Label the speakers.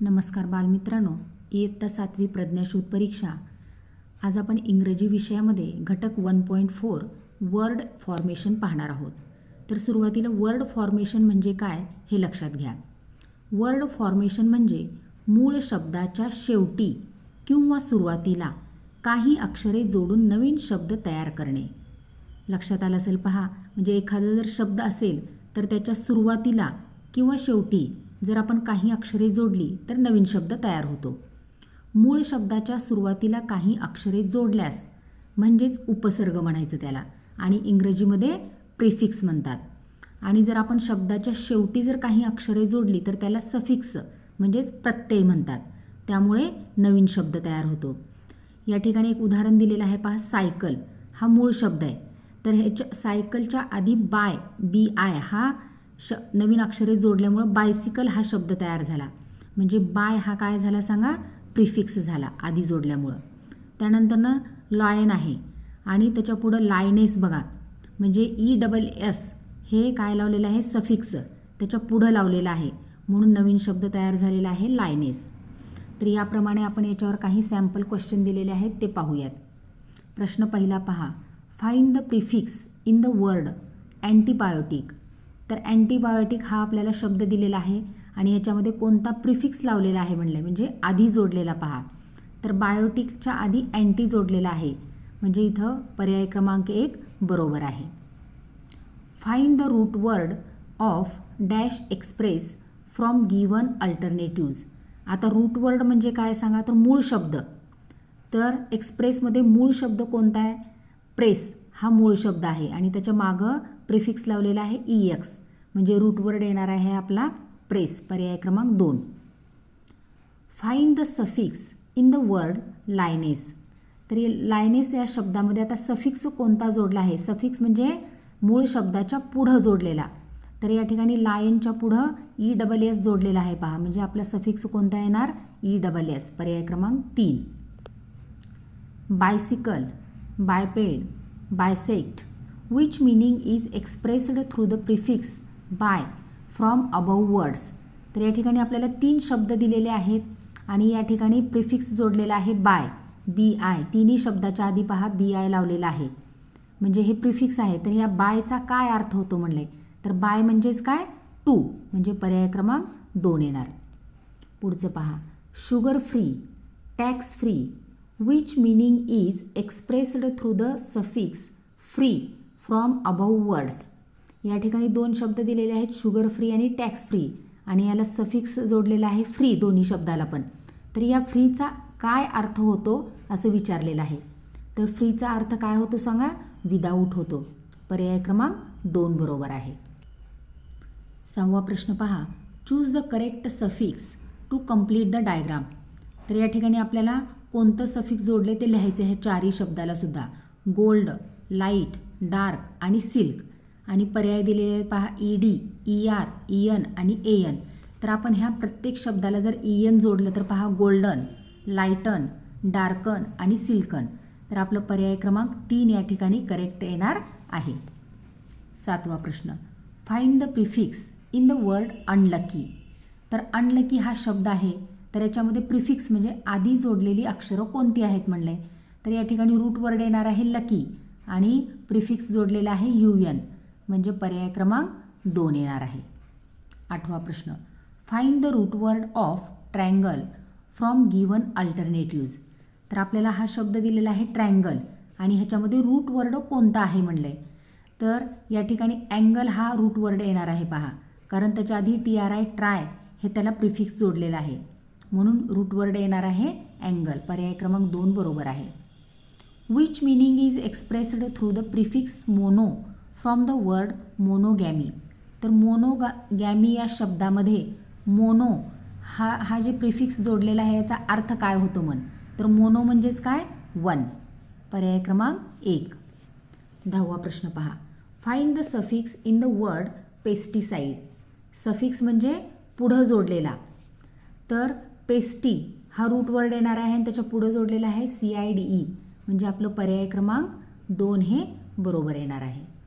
Speaker 1: नमस्कार बालमित्रांनो इयत्ता सातवी प्रज्ञाशोध परीक्षा. आज आपण इंग्रजी विषयामध्ये घटक one point four word formation पाहणार आहोत. तर सुरुवातीला वर्ड फॉर्मेशन म्हणजे काय हे लक्षात घ्या. वर्ड फॉर्मेशन म्हणजे मूळ शब्दाच्या शेवटी किंवा सुरुवातीला काही अक्षरे जोडून नवीन शब्द तयार करणे. लक्षात आलं असेल पहा म्हणजे एखादा जर शब्द असेल तर त्याच्या सुरुवातीला किंवा शेवटी जर आपण काही अक्षरे जोडली तर नवीन शब्द तयार होतो. मूळ शब्दाच्या सुरुवातीला काही अक्षरे जोडल्यास म्हणजेच उपसर्ग म्हणायचं त्याला आणि इंग्रजीमध्ये प्रिफिक्स म्हणतात. आणि जर आपण शब्दाच्या शेवटी जर काही अक्षरे जोडली तर त्याला सफिक्स म्हणजेच प्रत्यय म्हणतात. त्यामुळे नवीन शब्द तयार होतो. या ठिकाणी एक उदाहरण दिलेलं आहे पहा सायकल. हा मूळ शब्द आहे. तर ह्याच्या सायकलच्या आधी बाय बी आय हा श नवीन अक्षरे जोडल्यामुळं बायसिकल हा शब्द तयार झाला. म्हणजे बाय हा काय झाला सांगा? प्रिफिक्स झाला आधी जोडल्यामुळं. त्यानंतरनं लॉयन आहे. आणि त्याच्या पुढं लायनेस बघा. म्हणजे ई डबल एस हे काय लावलेलं आहे? सफिक्स त्याच्या पुढं लावलेलं आहे. म्हणून नवीन शब्द तयार झालेला आहे लायनेस तर याप्रमाणे आपण याच्यावर काही सॅम्पल क्वेश्चन दिलेले आहेत ते पाहूयात. प्रश्न पहिला पहा. Find the prefix in the word antibiotic तर अँटीबायोटिक हा आपल्याला शब्द दिलेला आहे आणि याच्यामध्ये कोणता प्रिफिक्स लावलेला आहे म्हणलं म्हणजे आधी जोडलेला पहा. तर बायोटिकच्या आधी अँटी जोडलेला आहे म्हणजे इथं पर्याय क्रमांक एक बरोबर आहे. Find the root word of dash express from given alternatives आता रूट वर्ड म्हणजे काय सांगा? तर मूळ शब्द. तर एक्सप्रेसमध्ये मूळ शब्द कोणता आहे? प्रेस हा मूळ शब्द आहे आणि त्याच्या मागं प्रिफिक्स लावलेला आहे ई एक्स म्हणजे रूटवर्ड येणार आहे आपला प्रेस पर्याय क्रमांक दोन. Find the suffix in the word lioness तर लायनेस या शब्दामध्ये आता सफिक्स कोणता जोडला आहे? सफिक्स म्हणजे मूळ शब्दाच्या पुढं जोडलेला. तर या ठिकाणी लायनच्या पुढं ई डबल एस जोडलेला आहे पहा. म्हणजे आपला सफिक्स कोणता येणार? ई डबल एस पर्याय क्रमांक तीन. Bicycle biped bisect which meaning is expressed through the prefix bi from above words तर या ठिकाणी आपल्याला तीन शब्द दिलेले आहेत आणि या ठिकाणी प्रिफिक्स जोडलेला आहे बाय बी आय तिन्ही शब्दाच्या आधी पहा बी आय लावलेला आहे. म्हणजे हे प्रिफिक्स आहे. तर या बायचा काय अर्थ होतो म्हणले? तर बाय म्हणजेच काय? टू म्हणजे पर्याय क्रमांक दोन येणार. पुढचं पहा. Sugar free tax free which meaning is expressed through the suffix free from above words. या ठिकाणी दोन शब्द दिलेले आहेत शुगर फ्री आणि टॅक्स फ्री आणि याला सफिक्स जोडलेला आहे फ्री दोन्ही शब्दाला पण. तर या फ्रीचा काय अर्थ होतो असं विचारलेलं आहे. तर फ्रीचा अर्थ काय होतो सांगा? विदाऊट होतो. पर्याय क्रमांक दोन बरोबर आहे. सहावा प्रश्न पहा. Choose the correct suffix to complete the diagram तर या ठिकाणी आपल्याला कोणतं सफिक्स जोडले ते लिहायचे आहे चारही शब्दाला सुद्धा. गोल्ड लाइट डार्क आणि सिल्क. आणि पर्याय दिलेले आहेत पहा E D E R E N आणि ए एन तर आपण ह्या प्रत्येक शब्दाला जर ई एन जोडलं तर पहा गोल्डन लाईटन डार्कन आणि सिल्कन. तर आपलं पर्याय क्रमांक तीन या ठिकाणी करेक्ट येणार आहे. सातवा प्रश्न. Find the prefix in the word unlucky तर अनलकी हा शब्द आहे. तर याच्यामध्ये प्रिफिक्स म्हणजे आधी जोडलेली अक्षरं कोणती आहेत म्हणले? तर या ठिकाणी रूट वर्ड येणार आहे लकी आणि प्रिफिक्स जोडलेला आहे यू एन म्हणजे पर्याय क्रमांक दोन येणार आहे. आठवा प्रश्न. Find the root word of triangle from given alternatives तर आपल्याला हा शब्द दिलेला आहे ट्रँगल आणि ह्याच्यामध्ये रूट वर्ड कोणता आहे म्हणले तर या ठिकाणी अँगल हा रूट वर्ड येणार आहे पहा. कारण त्याच्या आधी टी आर आय ट्राय हे त्याला प्रिफिक्स जोडलेलं आहे. म्हणून रूट वर्ड येणार आहे अँगल पर्याय क्रमांक दोन बरोबर आहे. Which meaning is expressed through the prefix mono from the word monogamy तर मोनोगा गॅमी या शब्दामध्ये मोनो हा हा जे प्रिफिक्स जोडलेला आहे याचा अर्थ काय होतो मन तर मोनो म्हणजेच काय? वन पर्याय क्रमांक एक. दहावा प्रश्न पहा. Find the suffix in the word pesticide suffix म्हणजे पुढं जोडलेला. तर पेस्टी हा रूट वर्ड येणार आहे आणि त्याच्या पुढं जोडलेला आहे सी आय डी ई म्हणजे आपलं पर्याय क्रमांक दोन हे बरोबर येणार आहे.